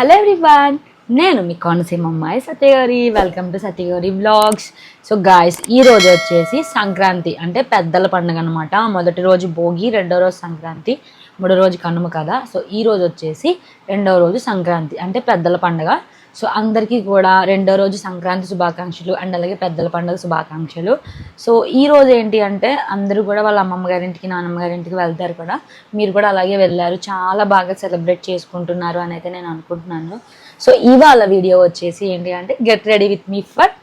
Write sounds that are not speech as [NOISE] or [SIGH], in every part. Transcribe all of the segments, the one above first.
Hello everyone నేను మీ కోనసీమ అమ్మాయి సత్యగారి. Welcome to Satyagowri blogs so guys ఈ రోజు వచ్చేసి సంక్రాంతి అంటే పెద్దల పండుగ అనమాట మొదటి రోజు భోగి రెండో రోజు సంక్రాంతి మూడో రోజు కనుమ కదా. సో ఈ రోజు వచ్చేసి రెండో రోజు సంక్రాంతి అంటే పెద్దల పండుగ. సో అందరికీ కూడా రెండో రోజు సంక్రాంతి శుభాకాంక్షలు అండ్ అలాగే పెద్దల పండుగ శుభాకాంక్షలు. సో ఈ రోజు ఏంటి అంటే అందరూ కూడా వాళ్ళ అమ్మమ్మ గారింటికి నాన్నమ్మ గారింటికి వెళ్తారు కూడా మీరు కూడా అలాగే వెళ్ళారు. చాలా బాగా సెలబ్రేట్ చేసుకుంటున్నారు అని అయితే నేను అనుకుంటున్నాను. సో ఇవాళ వీడియో వచ్చేసి ఏంటి అంటే get ready with me for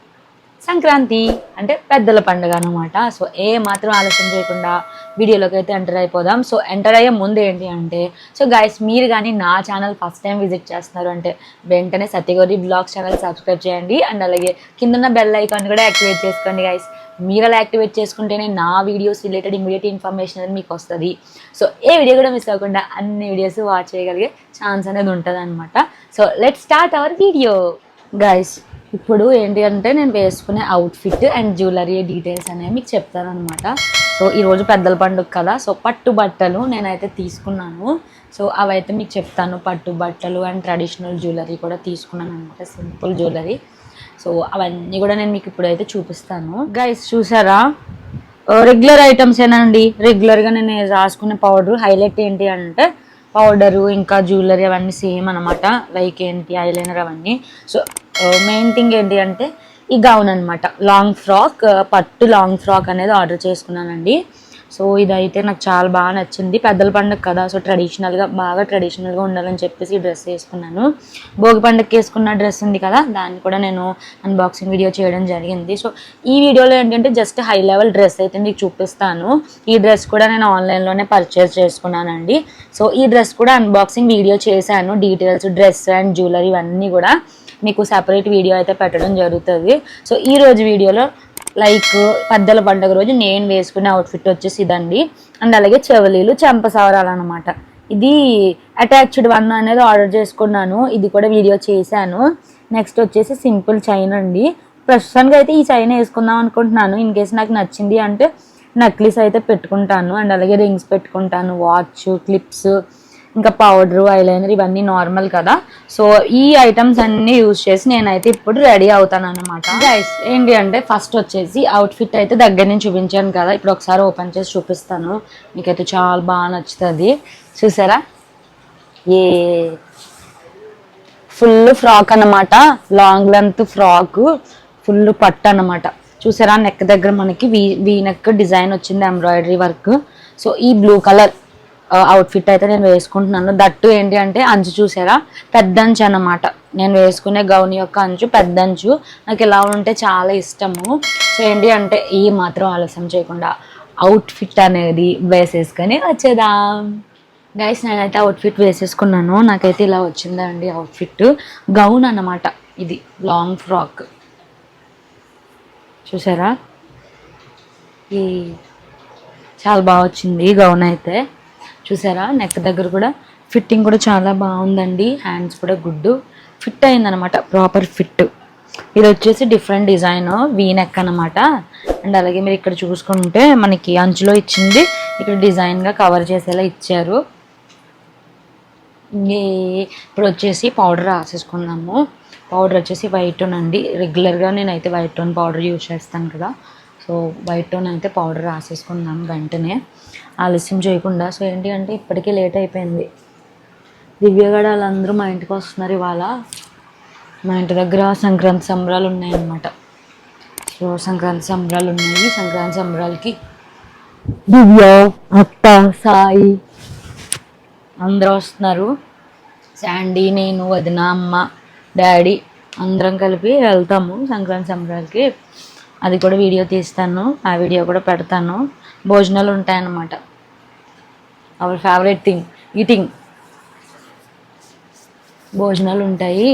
Sankranti అంటే పెద్దల పండుగ అనమాట సో ఏ మాత్రం ఆలస్యం చేయకుండా వీడియోలోకి అయితే ఎంటర్ అయిపోదాం. సో ఎంటర్ అయ్యే ముందు ఏంటి అంటే సో గైస్ మీరు కానీ నా ఛానల్ ఫస్ట్ టైం విజిట్ చేస్తున్నారు అంటే వెంటనే సత్యగౌరి బ్లాగ్స్ ఛానల్ సబ్స్క్రైబ్ చేయండి. అండ్ అలాగే కిందన్న బెల్ ఐకాన్ కూడా యాక్టివేట్ చేసుకోండి గైస్ మీరు అలా యాక్టివేట్ చేసుకుంటేనే నా వీడియోస్ రిలేటెడ్ ఇమీడియట్ ఇన్ఫర్మేషన్ అనేది మీకు వస్తుంది. సో ఏ వీడియో కూడా మిస్ అవ్వకుండా అన్ని వీడియోస్ వాచ్ చేయగలిగే ఛాన్స్ అనేది ఉంటుంది అనమాట so let start our video guys ఇప్పుడు ఏంటి అంటే నేను వేసుకునే అవుట్ఫిట్ అండ్ జ్యువెలరీ డీటెయిల్స్ అనేవి మీకు చెప్తాను అనమాట సో ఈరోజు పెద్దల పండుగ కదా. సో పట్టు బట్టలు నేనైతే తీసుకున్నాను. సో అవైతే మీకు చెప్తాను. పట్టు బట్టలు అండ్ ట్రెడిషనల్ జ్యువెలరీ కూడా తీసుకున్నాను అనమాట సింపుల్ జ్యువెలరీ. సో అవన్నీ కూడా నేను మీకు ఇప్పుడైతే చూపిస్తాను. గైస్ చూసారా? రెగ్యులర్ ఐటమ్స్ ఏనండి? రెగ్యులర్గా నేను రాసుకునే పౌడర్ హైలైట్ ఏంటి అంటే పౌడరు ఇంకా జ్యువెలరీ అవన్నీ సేమ్ అనమాట లైక్ ఏంటి? ఐలైనర్ అవన్నీ. సో మెయిన్ థింగ్ ఏంటి అంటే ఈ గౌన్ అనమాట లాంగ్ ఫ్రాక్ పట్టు లాంగ్ ఫ్రాక్ అనేది ఆర్డర్ చేసుకున్నానండి. సో ఇదైతే నాకు చాలా బాగా నచ్చింది. పెద్దల పండుగ కదా సో ట్రెడిషనల్గా బాగా ట్రెడిషనల్గా ఉండాలని చెప్పేసి ఈ డ్రెస్ వేసుకున్నాను. భోగి పండుగకి వేసుకున్న డ్రెస్ ఉంది కదా దాన్ని కూడా నేను అన్బాక్సింగ్ వీడియో చేయడం జరిగింది. సో ఈ వీడియోలో ఏంటంటే జస్ట్ హై లెవెల్ డ్రెస్ అయితే మీకు చూపిస్తాను. ఈ డ్రెస్ కూడా నేను ఆన్లైన్లోనే పర్చేస్ చేసుకున్నానండి. సో ఈ డ్రెస్ కూడా అన్బాక్సింగ్ వీడియో చేశాను. డీటెయిల్స్ డ్రెస్ అండ్ జ్యువెలరీ ఇవన్నీ కూడా. మీకు సపరేట్ వీడియో అయితే పెట్టడం జరుగుతుంది. సో ఈ రోజు వీడియోలో లైక్ పెద్దల పండుగ రోజు నేను వేసుకునే అవుట్ఫిట్ వచ్చేసి ఇదండి. అండ్ అలాగే చెవలీలు చెంపసవరాలు అనమాట ఇది అటాచ్డ్ వన్ అనేది ఆర్డర్ చేసుకున్నాను. ఇది కూడా వీడియో చేశాను. నెక్స్ట్ వచ్చేసి సింపుల్ చైన్ అండి. ప్రస్తుతానికి అయితే ఈ చైన్ వేసుకుందాం అనుకుంటున్నాను. ఇన్ కేసు నాకు నచ్చింది అంటే నెక్లెస్ అయితే పెట్టుకుంటాను. అండ్ అలాగే రింగ్స్ పెట్టుకుంటాను. వాచ్ క్లిప్స్ ఇంకా పౌడర్ ఐలైనర్ ఇవన్నీ నార్మల్ కదా. సో ఈ ఐటమ్స్ అన్ని యూజ్ చేసి నేనైతే ఇప్పుడు రెడీ అవుతాను అనమాట గైస్ ఏంటి అంటే ఫస్ట్ వచ్చేసి అవుట్ఫిట్ అయితే దగ్గర నుంచి చూపించాను కదా. ఇప్పుడు ఒకసారి ఓపెన్ చేసి చూపిస్తాను. మీకైతే చాలా బాగా నచ్చుతుంది. చూసారా? ఏ ఫుల్ ఫ్రాక్ అనమాట లాంగ్ లెంత్ ఫ్రాక్ ఫుల్ పట్టు అనమాట చూసారా? నెక్ దగ్గర మనకి వీ వీ నెక్ డిజైన్ వచ్చింది ఎంబ్రాయిడరీ వర్క్ సో ఈ బ్లూ కలర్ అవుట్ఫిట్ అయితే నేను వేసుకుంటున్నాను. దట్టు ఏంటి అంటే అంచు చూసారా? పెద్ద అంచు అనమాట నేను వేసుకునే గౌన్ యొక్క అంచు పెద్ద అంచు నాకు ఇలా ఉంటే చాలా ఇష్టము. సో ఏంటి అంటే ఈ మాత్రం ఆలస్యం చేయకుండా అవుట్ఫిట్ అనేది వేసేసుకొని వచ్చేదాం గైస్ నేనైతే అవుట్ఫిట్ వేసేసుకున్నాను. నాకైతే ఇలా వచ్చిందండి అవుట్ఫిట్ గౌన్ అన్నమాట. ఇది లాంగ్ ఫ్రాక్ చూసారా? ఈ చాలా బాగా వచ్చింది గౌన్ అయితే. చూసారా? నెక్ దగ్గర కూడా ఫిట్టింగ్ కూడా చాలా బాగుందండి. హ్యాండ్స్ కూడా గుడ్ ఫిట్ అయిందనమాట. ప్రాపర్ ఫిట్ ఇది వచ్చేసి డిఫరెంట్ డిజైన్ వీ నెక్ అనమాట అండ్ అలాగే మీరు ఇక్కడ చూసుకుంటే మనకి అంచులో ఇచ్చింది. ఇక్కడ డిజైన్గా కవర్ చేసేలా ఇచ్చారు. ఇప్పుడు వచ్చేసి పౌడర్ రాసేసుకున్నాము పౌడర్ వచ్చేసి వైట్ టోన్ అండి. రెగ్యులర్గా నేనైతే వైట్ టోన్ పౌడర్ యూజ్ చేస్తాను కదా. సో వైట్ టోన్ అయితే పౌడర్ రాసేసుకున్నాను వెంటనే. ఆలస్యం చేయకుండా. సో ఏంటి అంటే ఇప్పటికే లేట్ అయిపోయింది. దివ్యగడ వాళ్ళందరూ మా ఇంటికి వస్తున్నారు ఇవాళ. మా ఇంటి దగ్గర సంక్రాంతి సంబరాలు ఉన్నాయన్నమాట. సో సంక్రాంతి సంబరాలు ఉన్నాయి. సంక్రాంతి సంబరాలకి దివ్య అత్త సాయి అందరూ వస్తున్నారు. శాండీ నేను వదిన అమ్మ డాడీ అందరం కలిపి వెళ్తాము సంక్రాంతి సంబరాలకి. అది కూడా వీడియో తీస్తాను. ఆ వీడియో కూడా పెడతాను. భోజనాలు ఉంటాయన్నమాట. అవర్ ఫేవరెట్ థింగ్ ఈటింగ్ భోజనాలు ఉంటాయి.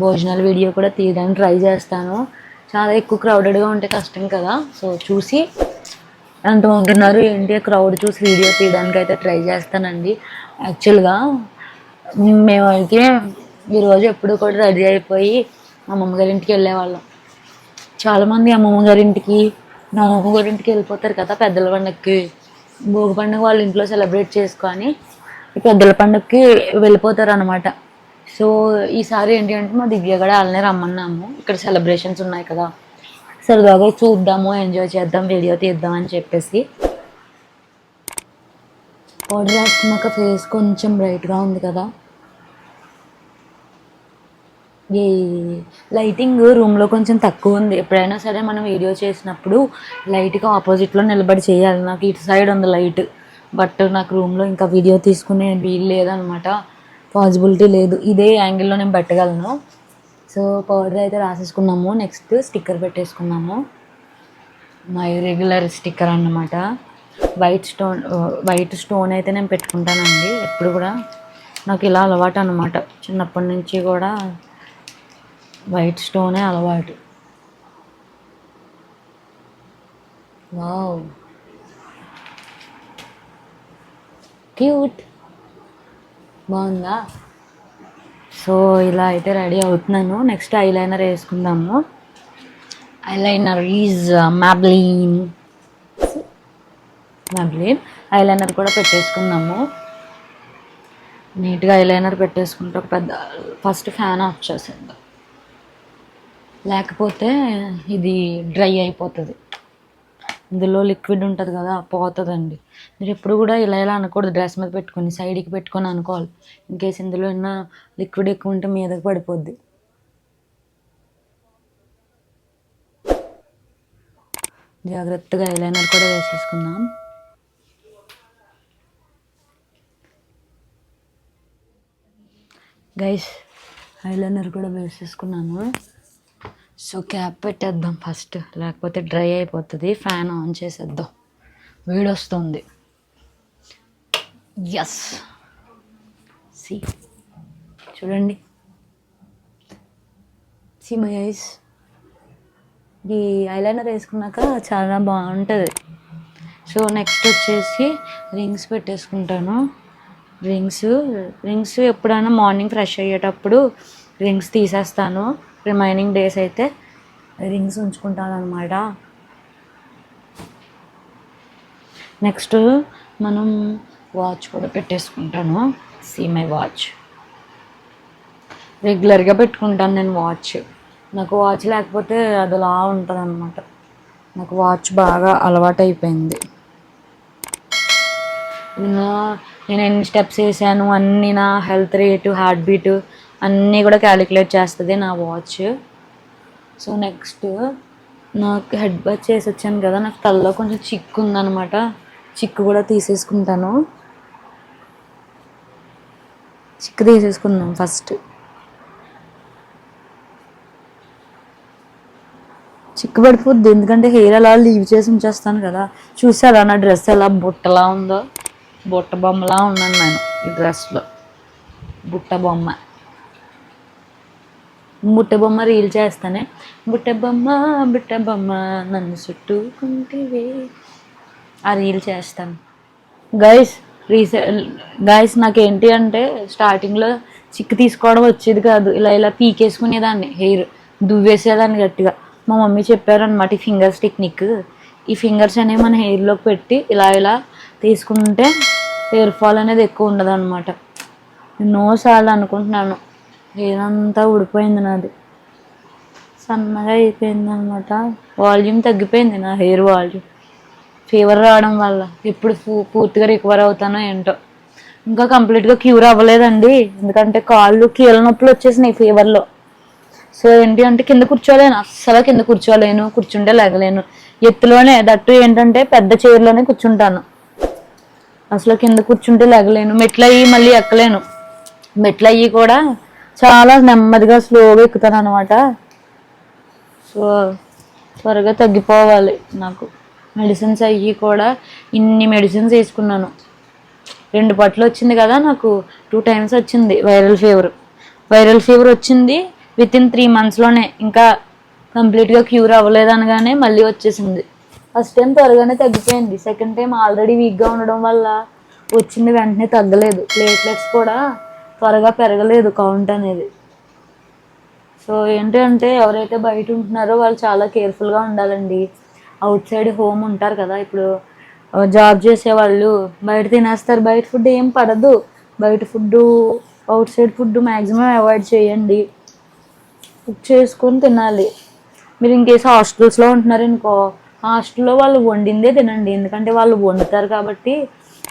భోజనాల వీడియో కూడా తీయడానికి ట్రై చేస్తాను. చాలా ఎక్కువ క్రౌడెడ్గా ఉంటే కష్టం కదా. సో చూసి ఎంతమంది ఉన్నారు ఏంటి క్రౌడ్ చూసి వీడియో తీయడానికి అయితే ట్రై చేస్తానండి. యాక్చువల్గా మేమైతే ఈరోజు ఎప్పుడు కూడా రెడీ అయిపోయి అమ్మమ్మ గారింటికి వెళ్ళేవాళ్ళం. చాలామంది అమ్మమ్మ గారింటికి ఇంటికి ఇంటికి వెళ్ళిపోతారు కదా పెద్దల పండగకి భోగి పండుగ వాళ్ళ ఇంట్లో సెలబ్రేట్ చేసుకొని పెద్దల పండుగకి వెళ్ళిపోతారు అనమాట సో ఈసారి ఏంటి అంటే మా దివ్య కూడా వాళ్ళనే రమ్మన్నాము. ఇక్కడ సెలబ్రేషన్స్ ఉన్నాయి కదా. సరదాగా చూద్దాము ఎంజాయ్ చేద్దాం వీడియో తీద్దాం అని చెప్పేసి. పౌడర్ వేసుకున్నాక ఫేస్ కొంచెం బ్రైట్గా ఉంది కదా. ఈ లైటింగ్ రూమ్లో కొంచెం తక్కువ ఉంది. ఎప్పుడైనా సరే మనం వీడియో చేసినప్పుడు లైట్గా ఆపోజిట్లో నిలబడి చేయాలి. నాకు ఇటు సైడ్ ఉంది లైట్ బట్ నాకు రూమ్లో ఇంకా వీడియో తీసుకునే వీలు లేదనమాట. పాసిబిలిటీ లేదు. ఇదే యాంగిల్లో నేను పెట్టగలను. సో పౌడర్ అయితే రాసేసుకున్నాము. నెక్స్ట్ స్టిక్కర్ పెట్టేసుకున్నాము. మై రెగ్యులర్ స్టిక్కర్ అన్నమాట. వైట్ స్టోన్ వైట్ స్టోన్ అయితే నేను పెట్టుకుంటానండి. ఎప్పుడు కూడా. నాకు ఇలా అలవాటు అనమాట చిన్నప్పటి నుంచి కూడా వైట్ స్టోనే అలవాటు. వావ్ క్యూట్ బాగుందా? సో ఇలా అయితే రెడీ అవుతున్నాను. నెక్స్ట్ ఐలైనర్ వేసుకుందాము. Eyeliner is Maybelline Maybelline eyeliner కూడా పెట్టేసుకుందాము. నీట్గా ఐలైనర్ పెట్టేసుకుంటే ఒక పెద్ద ఫస్ట్ ఫ్యాన్ ఆఫ్ చేసేద్దాం. లేకపోతే ఇది డ్రై అయిపోతుంది. ఇందులో లిక్విడ్ ఉంటుంది కదా పోతుందండి. మీరు ఎప్పుడు కూడా ఇలా ఇలా అనకూడదు డ్రెస్ మీద పెట్టుకొని సైడ్కి పెట్టుకొని అనుకోవాలి. ఇన్ కేసు ఇందులో ఉన్న లిక్విడ్ ఎక్కువ ఉంటే మీదకి పడిపోద్ది. జాగ్రత్తగా ఐలైనర్ కూడా వేసేసుకుందాం. గైస్ ఐలైనర్ కూడా వేసేసుకున్నాను. సో క్యాప్ పెట్టేద్దాం ఫస్ట్ లేకపోతే డ్రై అయిపోతుంది. ఫ్యాన్ ఆన్ చేసేద్దాం. వేడి వస్తుంది ఎస్ సి చూడండి. సి మై ఐస్ ఈ ఐలైనర్ వేసుకున్నాక చాలా బాగుంటుంది. సో నెక్స్ట్ వచ్చేసి రింగ్స్ పెట్టేసుకుంటాను. రింగ్స్ రింగ్స్ ఎప్పుడైనా మార్నింగ్ ఫ్రెష్ అయ్యేటప్పుడు రింగ్స్ తీసేస్తాను. రిమైనింగ్ డేస్ అయితే రింగ్స్ ఉంచుకుంటాను అనమాట నెక్స్ట్ మనం వాచ్ కూడా పెట్టేసుకుంటాను. సీ మై వాచ్ రెగ్యులర్గా పెట్టుకుంటాను నేను వాచ్ నాకు వాచ్ లేకపోతే అది అలా ఉంటుంది అనమాట నాకు వాచ్ బాగా అలవాటు అయిపోయింది నేను ఎన్ని స్టెప్స్ వేసాను అన్నీ నా హెల్త్ రేటు హార్ట్ బీటు అన్నీ కూడా క్యాలిక్యులేట్ చేస్తుంది నా వాచ్ సో నెక్స్ట్ నాకు హెడ్ బాత్ చేసి వచ్చాను కదా నాకు తలలో కొంచెం చిక్కు ఉందన్నమాట చిక్కు కూడా తీసేసుకుంటాను. చిక్కు తీసేసుకుందాం ఫస్ట్ చిక్కు పడిపోద్ది ఎందుకంటే హెయిర్ అలా లీవ్ చేసి ఉంచేస్తాను కదా. చూసారా నా డ్రెస్ ఎలా బుట్టలా ఉందో? బుట్ట బొమ్మలా ఉన్నాను నేను ఈ డ్రెస్లో బుట్ట బొమ్మ. బుట్టబొమ్మ రీల్ చేస్తానే. బుట్ట బొమ్మ బుట్ట బొమ్మ నన్ను చుట్టుకుంటేవే. ఆ రీల్ చేస్తాను గైస్ రీసె గైస్ నాకేంటి అంటే స్టార్టింగ్లో చిక్కు తీసుకోవడం వచ్చేది కాదు. ఇలా ఇలా పీకేసుకునేదాన్ని. హెయిర్ దువ్వేసేదాన్ని గట్టిగా. మా మమ్మీ చెప్పారనమాట ఈ ఫింగర్స్ టెక్నిక్. ఈ ఫింగర్స్ అనేవి మన హెయిర్లోకి పెట్టి ఇలా ఇలా తీసుకుంటే హెయిర్ ఫాల్ అనేది ఎక్కువ ఉండదు అనమాట ఎన్నోసార్లు అనుకుంటున్నాను. ఏదంతా ఊడిపోయింది నాది. సన్నగా అయిపోయింది అనమాట వాల్యూమ్ తగ్గిపోయింది నా హెయిర్ వాల్యూమ్. ఫీవర్ రావడం వల్ల ఎప్పుడు పూ- పూర్తిగా రికవర్ అవుతానో ఏంటో. ఇంకా కంప్లీట్గా క్యూర్ అవ్వలేదండి. ఎందుకంటే కాళ్ళు కీళ్ళ నొప్పులు వచ్చేసినాయి ఫీవర్లో. సో ఏంటి అంటే కింద కూర్చోలేను. అస్సలు కింద కూర్చోలేను. కూర్చుంటే లేగలేను. ఎత్తులోనే దట్టు ఏంటంటే పెద్ద చైర్లోనే కూర్చుంటాను. అసలు కింద కూర్చుంటే లేగలేను. మెట్లయ్యి మళ్ళీ ఎక్కలేను. మెట్లు అయ్యి కూడా చాలా నెమ్మదిగా స్లోగా ఎక్కుతాను అనమాట సో త్వరగా తగ్గిపోవాలి నాకు. మెడిసిన్స్ అయ్యి కూడా ఇన్ని మెడిసిన్స్ వేసుకున్నాను. రెండు పట్లు వచ్చింది కదా నాకు టూ టైమ్స్ వచ్చింది వైరల్ ఫీవర్. వైరల్ ఫీవర్ వచ్చింది విత్ ఇన్ త్రీ మంత్స్లోనే ఇంకా కంప్లీట్గా క్యూర్ అవ్వలేదు అనగానే మళ్ళీ వచ్చేసింది. ఫస్ట్ టైం త్వరగానే తగ్గిపోయింది. సెకండ్ టైం ఆల్రెడీ వీక్గా ఉండడం వల్ల వచ్చింది వెంటనే తగ్గలేదు. ప్లేట్లెట్స్ కూడా త్వరగా పెరగలేదు కౌంట్ అనేది. సో ఏంటంటే ఎవరైతే బయట ఉంటున్నారో వాళ్ళు చాలా కేర్ఫుల్గా ఉండాలండి. అవుట్ సైడ్ హోమ్ ఉంటారు కదా ఇప్పుడు జాబ్ చేసే వాళ్ళు బయట తినేస్తారు బయట ఫుడ్ ఏం పడదు. బయట food outside food maximum avoid చేయండి. కుక్ చేసుకొని తినాలి. మీరు ఇంకేసి హాస్టల్స్లో ఉంటున్నారనుకో హాస్టల్లో వాళ్ళు వండిందే తినండి. ఎందుకంటే వాళ్ళు వండుతారు కాబట్టి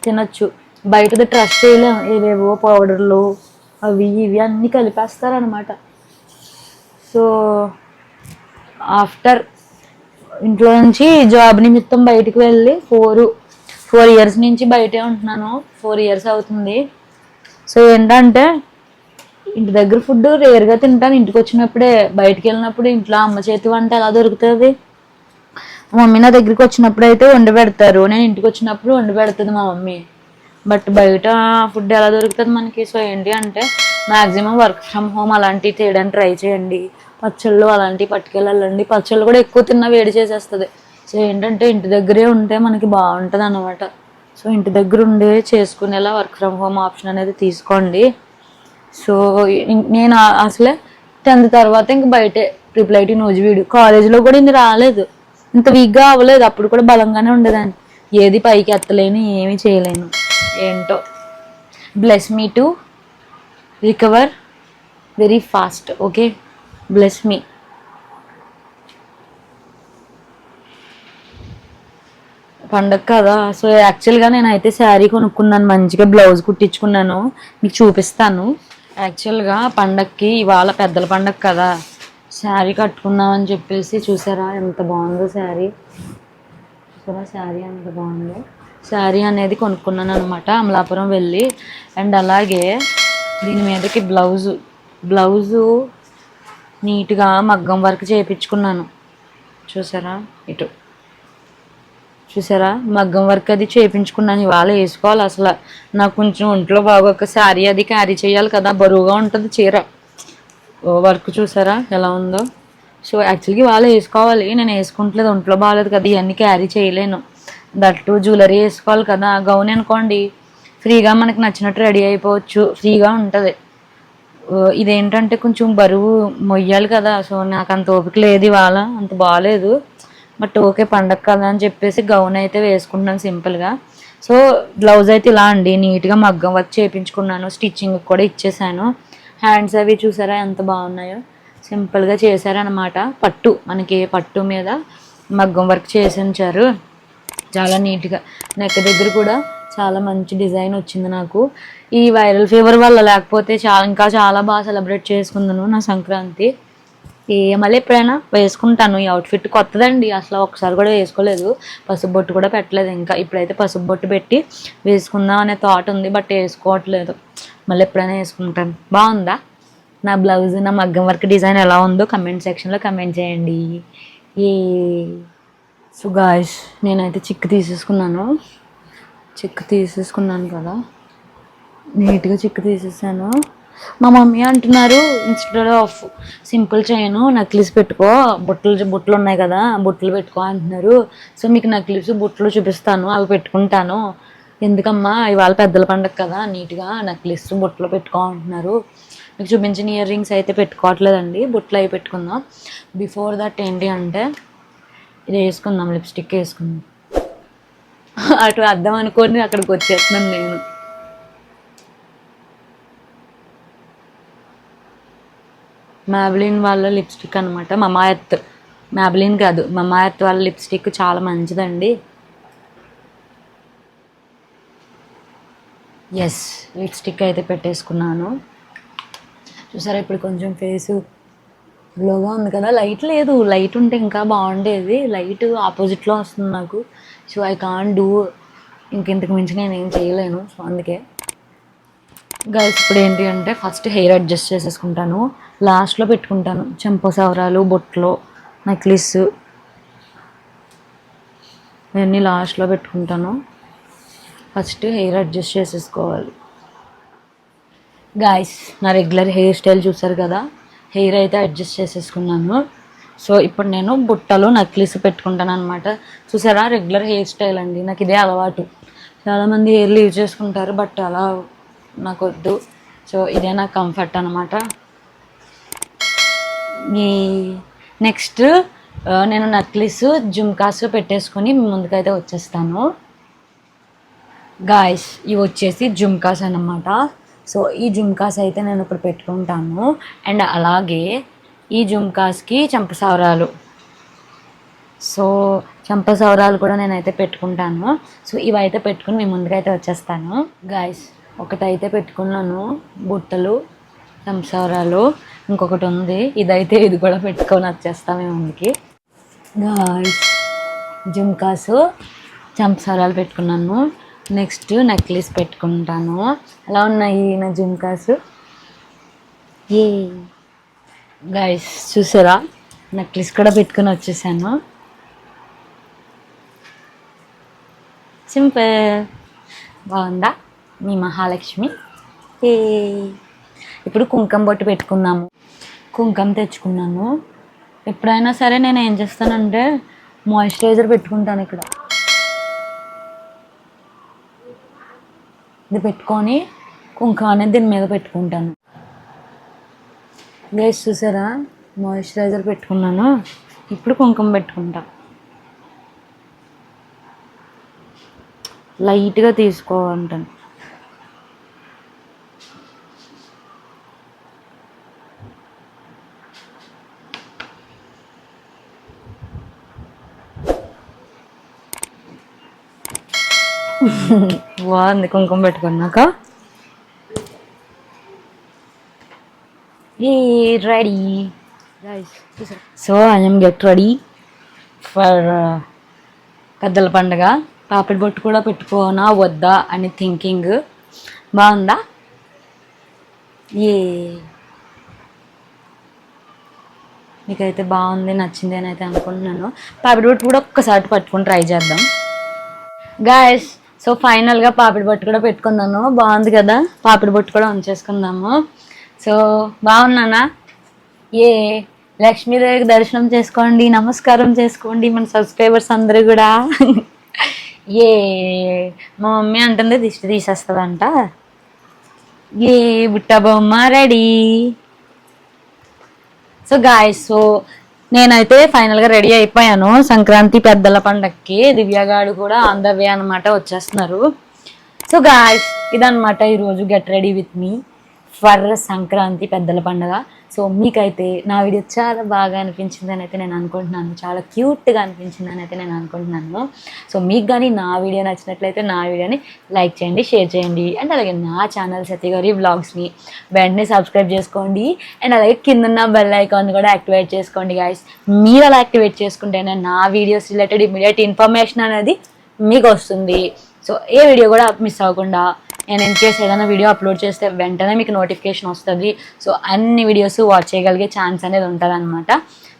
తినచ్చు. బయటది ట్రస్ట్ చేయలేం ఏవేవో పౌడర్లు అవి ఇవి అన్నీ కలిపేస్తారనమాట సో ఆఫ్టర్ ఇంట్లో నుంచి జాబ్ నిమిత్తం బయటికి వెళ్ళి ఫోర్ ఫోర్ ఇయర్స్ నుంచి బయటే ఉంటున్నాను. ఫోర్ ఇయర్స్ అవుతుంది. సో ఏంటంటే ఇంటి దగ్గర ఫుడ్ రేర్గా తింటాను. ఇంటికి వచ్చినప్పుడే బయటికి వెళ్ళినప్పుడు ఇంట్లో అమ్మ చేతి వంట ఎలా దొరుకుతుంది? మమ్మీ నా దగ్గరికి వచ్చినప్పుడు అయితే వండి పెడతారు. నేను ఇంటికి వచ్చినప్పుడు వండి పెడుతుంది మా మమ్మీ. బట్ బయట ఫుడ్ ఎలా దొరుకుతుంది మనకి? సో ఏంటి అంటే మ్యాక్సిమం వర్క్ ఫ్రమ్ హోమ్ అలాంటివి చేయడానికి ట్రై చేయండి. పచ్చళ్ళు అలాంటివి పట్టుకెళ్ళాలండి పచ్చళ్ళు కూడా ఎక్కువ తిన్నా వేడి చేసేస్తుంది. సో ఏంటంటే ఇంటి దగ్గరే ఉంటే మనకి బాగుంటుంది అన్నమాట సో ఇంటి దగ్గర ఉండే చేసుకునేలా వర్క్ ఫ్రమ్ హోమ్ ఆప్షన్ అనేది తీసుకోండి. సో నేను అసలే టెన్త్ తర్వాత ఇంక బయటే ట్రిపుల్ ఐటీ నోజివీడు కాలేజీలో కూడా ఇది రాలేదు. ఇంత వీక్గా అవ్వలేదు. అప్పుడు కూడా బలంగానే ఉండేదాన్ని. ఏది పైకి ఎత్తలేను ఏమీ చేయలేను. ఏంటో. Bless me to recover very fast okay bless me పండగ కదా సో యాక్చువల్గా నేనైతే శారీ కొనుక్కున్నాను మంచిగా బ్లౌజ్ కుట్టించుకున్నాను మీకు చూపిస్తాను. యాక్చువల్గా పండగకి ఇవాళ పెద్దల పండగ కదా శారీ కట్టుకుందామని చెప్పేసి చూసారా ఎంత బాగుందో శారీ. చూసారా శారీ ఎంత బాగుందో. శారీ అనేది కొనుక్కున్నాను అనమాట అమలాపురం వెళ్ళి. అండ్ అలాగే దీని మీదకి బ్లౌజు బ్లౌజు నీట్గా మగ్గం వర్క్ చేయించుకున్నాను చూసారా? ఇటు. చూసారా? మగ్గం వర్క్ అది చేయించుకున్నాను ఇవాళ వేసుకోవాలి అసలు. నాకు కొంచెం ఒంట్లో బాగోక శారీ అది క్యారీ చేయాలి కదా బరువుగా ఉంటుంది చీర. వర్క్ చూసారా? ఎలా ఉందో. సో యాక్చువల్గా ఇవాళ వేసుకోవాలి. నేను వేసుకుంటలేదు ఒంట్లో బాగాలేదు కదా ఇవన్నీ క్యారీ చేయలేను. దట్టు జ్యువెలరీ వేసుకోవాలి కదా గౌన్ అనుకోండి. ఫ్రీగా మనకు నచ్చినట్టు రెడీ అయిపోవచ్చు. ఫ్రీగా ఉంటుంది. ఇదేంటంటే కొంచెం బరువు మొయ్యాలి కదా సో నాకు అంత ఓపిక లేదు ఇవాళ అంత బాగాలేదు బట్ ఓకే పండగ కదా అని చెప్పేసి గౌన్ అయితే వేసుకుంటున్నాను సింపుల్గా సో బ్లౌజ్ అయితే ఇలా అండి నీట్గా మగ్గం వర్క్ చేయించుకున్నాను స్టిచ్చింగ్ కూడా ఇచ్చేసాను. హ్యాండ్స్ అవి చూసారా ఎంత బాగున్నాయో? సింపుల్గా చేశారనమాట పట్టు మనకి పట్టు మీద మగ్గం వర్క్ చేసి ఉంచారు. చాలా నీట్గా నెక్ దగ్గర కూడా చాలా మంచి డిజైన్ వచ్చింది నాకు. ఈ వైరల్ ఫీవర్ వల్ల లేకపోతే చాలా ఇంకా చాలా బాగా సెలబ్రేట్ చేసుకున్నాను నా సంక్రాంతి. ఏ మళ్ళీ ఎప్పుడైనా వేసుకుంటాను. ఈ అవుట్ఫిట్ కొత్తదండి. అసలు ఒకసారి కూడా వేసుకోలేదు. పసుపు బొట్టు కూడా పెట్టలేదు. ఇంకా ఇప్పుడైతే పసుపు బొట్టు పెట్టి వేసుకుందాం అనే థాట్ ఉంది బట్ వేసుకోవట్లేదు. మళ్ళీ ఎప్పుడైనా వేసుకుంటాను. బాగుందా? నా బ్లౌజ్ నా మగ్గం వర్క్ డిజైన్ ఎలా ఉందో కమెంట్ సెక్షన్లో కమెంట్ చేయండి. ఏ సో గాయస్ నేనైతే చిక్కు తీసేసుకున్నాను. చిక్కు తీసేసుకున్నాను కదా. నీట్గా చిక్కు తీసేసాను. మా మమ్మీ అంటున్నారు ఇన్స్టెడ్ ఆఫ్ సింపుల్ చేయను నక్లీస్ పెట్టుకో. బుట్టలు బుట్టలు ఉన్నాయి కదా బుట్టలు పెట్టుకో అంటున్నారు. సో మీకు నక్లీస్ బుట్టలు చూపిస్తాను. అవి పెట్టుకుంటాను. ఎందుకమ్మా? ఇవాళ పెద్దల పండగ కదా నీట్గా నెక్లెస్ బుట్టలు పెట్టుకో అంటున్నారు. మీకు చూపించిన ఇయర్ రింగ్స్ అయితే పెట్టుకోవట్లేదండి. బుట్టలు అవి పెట్టుకుందాం. బిఫోర్ దట్ ఏంటి అంటే ఇది వేసుకుందాం లిప్స్టిక్ వేసుకుందాం. అటు అర్థం అనుకొని అక్కడికి వచ్చేస్తున్నాను నేను. మ్యాబ్లిన్ వాళ్ళ లిప్స్టిక్ అనమాట మమాయత్ మ్యాబ్లిన్ కాదు మమాయత్ వాళ్ళ లిప్స్టిక్ చాలా మంచిదండి. ఎస్ లిప్స్టిక్ అయితే పెట్టేసుకున్నాను. చూసారా ఇప్పుడు కొంచెం ఫేసు గ్లోగా ఉంది కదా. లైట్ లేదు. లైట్ ఉంటే ఇంకా బాగుండేది. లైట్ ఆపోజిట్లో వస్తుంది నాకు. సో ఐ కాన్ డూ ఇంకెంతకు మించి నేను ఏం చేయలేను. సో అందుకే. గైస్ ఇప్పుడు ఏంటి అంటే ఫస్ట్ హెయిర్ అడ్జస్ట్ చేసేసుకుంటాను. లాస్ట్లో పెట్టుకుంటాను. చెంప సవరాలు బొట్లు నెక్లెస్ ఇవన్నీ లాస్ట్లో పెట్టుకుంటాను. ఫస్ట్ హెయిర్ అడ్జస్ట్ చేసేసుకోవాలి. గాయస్ నా రెగ్యులర్ హెయిర్ స్టైల్ చూసారు కదా? హెయిర్ అయితే అడ్జస్ట్ చేసేసుకున్నాను. సో ఇప్పుడు నేను బుట్టలు నక్లీస్ పెట్టుకుంటాను అనమాట చూసారా? రెగ్యులర్ హెయిర్ స్టైల్ అండి. నాకు ఇదే అలవాటు. చాలామంది హెయిర్ లీవ్ చేసుకుంటారు బట్ అలా నాకు వద్దు. సో ఇదే నాకు కంఫర్ట్ అనమాట ఈ నెక్స్ట్ నేను నక్లీస్ జుమ్కాస్ పెట్టేసుకొని ముందుకైతే వచ్చేస్తాను. గాయస్ ఇవి వచ్చేసి జుమ్కాస్ అనమాట సో ఈ జుమ్కాస్ అయితే నేను ఇప్పుడు పెట్టుకుంటాను. అండ్ అలాగే ఈ జుమ్కాస్కి చంపసవరాలు సో చంపసవరాలు కూడా నేనైతే పెట్టుకుంటాను. సో ఇవైతే పెట్టుకుని మీ ముందుకైతే వచ్చేస్తాను. గాయస్ ఒకటైతే పెట్టుకున్నాను. బుట్టలు చంపసవరాలు ఇంకొకటి ఉంది. ఇదైతే ఇది కూడా పెట్టుకొని వచ్చేస్తాం మీ ముందుకి. గాయస్ జుమ్కాసు చంపసవరాలు పెట్టుకున్నాను. నెక్స్ట్ నెక్లెస్ పెట్టుకుంటాను. అలా ఉన్నాయి నా జుమ్కాసు ఏ. గైస్ చూసారా? నెక్లెస్ కూడా పెట్టుకుని వచ్చేసాను. సింపుల్ బాగుందా? మీ మహాలక్ష్మి. ఏ. ఇప్పుడు కుంకుమ బొట్టు పెట్టుకున్నాము కుంకుమ తెచ్చుకున్నాను. ఎప్పుడైనా సరే నేను ఏం చేస్తానంటే మాయిశ్చరైజర్ పెట్టుకుంటాను ఇక్కడ. ఇది పెట్టుకొని కుంకుమ అనేది దీని మీద పెట్టుకుంటాను. గైస్ చూసారా? మాయిశ్చరైజర్ పెట్టుకున్నాను. ఇప్పుడు కుంకుమ పెట్టుకుంటా. లైట్గా తీసుకోమంటాను [LAUGHS] బాగుంది కుంకుమ పెట్టుకున్నాక. Ready. So I'm get ready for పెద్దల పండుగ. పాపిడి బొట్టు కూడా పెట్టుకోనా వద్దా అని థింకింగ్ బాగుందా? ఏ. మీకైతే బాగుంది నచ్చింది అని అయితే అనుకుంటున్నాను. పాపిడి బొట్టు కూడా ఒక్కసారి పట్టుకొని ట్రై చేద్దాం. గాయస్ సో ఫైనల్గా పాపిడి బొట్టు కూడా పెట్టుకున్నాను. బాగుంది కదా? పాపిడి బొట్టు కూడా ఉంచేసుకుందాము సో బాగున్నానా? ఏ లక్ష్మీదేవికి దర్శనం చేసుకోండి నమస్కారం చేసుకోండి మన సబ్స్క్రైబర్స్ అందరూ కూడా. [LAUGHS] ఏ మా మమ్మీ అంటుంది దిష్టి తీసేస్తుందంట. ఏ బుట్ట బొమ్మ రెడీ. సో గాయస్ సో నేనైతే ఫైనల్గా రెడీ అయిపోయాను. సంక్రాంతి పెద్దల పండక్కి దివ్యగాడు కూడా ఆన్ ద వే అనమాట వచ్చేస్తున్నారు. సో గాయస్ ఇదనమాట ఈరోజు get ready with me for Sankranti పెద్దల పండగ. సో మీకైతే నా వీడియో చాలా బాగా అనిపించింది అని అయితే నేను అనుకుంటున్నాను. చాలా క్యూట్గా అనిపించింది అని అయితే నేను అనుకుంటున్నాను. సో మీకు కానీ నా వీడియో నచ్చినట్లయితే నా వీడియోని లైక్ చేయండి షేర్ చేయండి. అండ్ అలాగే నా ఛానల్ సత్యగారి వ్లాగ్స్ని వెంటనే సబ్స్క్రైబ్ చేసుకోండి. అండ్ అలాగే కిందన్న బెల్ ఐకాన్ కూడా యాక్టివేట్ చేసుకోండి గాయస్ మీరు అలా యాక్టివేట్ చేసుకుంటేనే నా వీడియోస్ రిలేటెడ్ ఇమీడియట్ ఇన్ఫర్మేషన్ అనేది మీకు వస్తుంది. సో ఏ వీడియో కూడా మిస్ అవ్వకుండా నేను ఇన్ కేస్ ఏదైనా వీడియో అప్లోడ్ చేస్తే వెంటనే మీకు నోటిఫికేషన్ వస్తుంది. సో అన్ని వీడియోస్ వాచ్ చేయగలిగే ఛాన్స్ అనేది ఉంటుంది అనమాట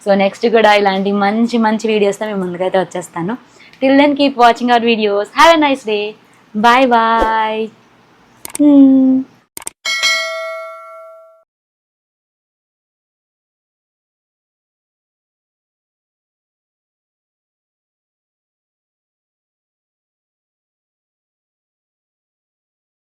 సో నెక్స్ట్ కూడా ఇలాంటి మంచి మంచి వీడియోస్తో మేము ముందుకైతే వచ్చేస్తాను. Till then keep watching our videos have a nice day bye bye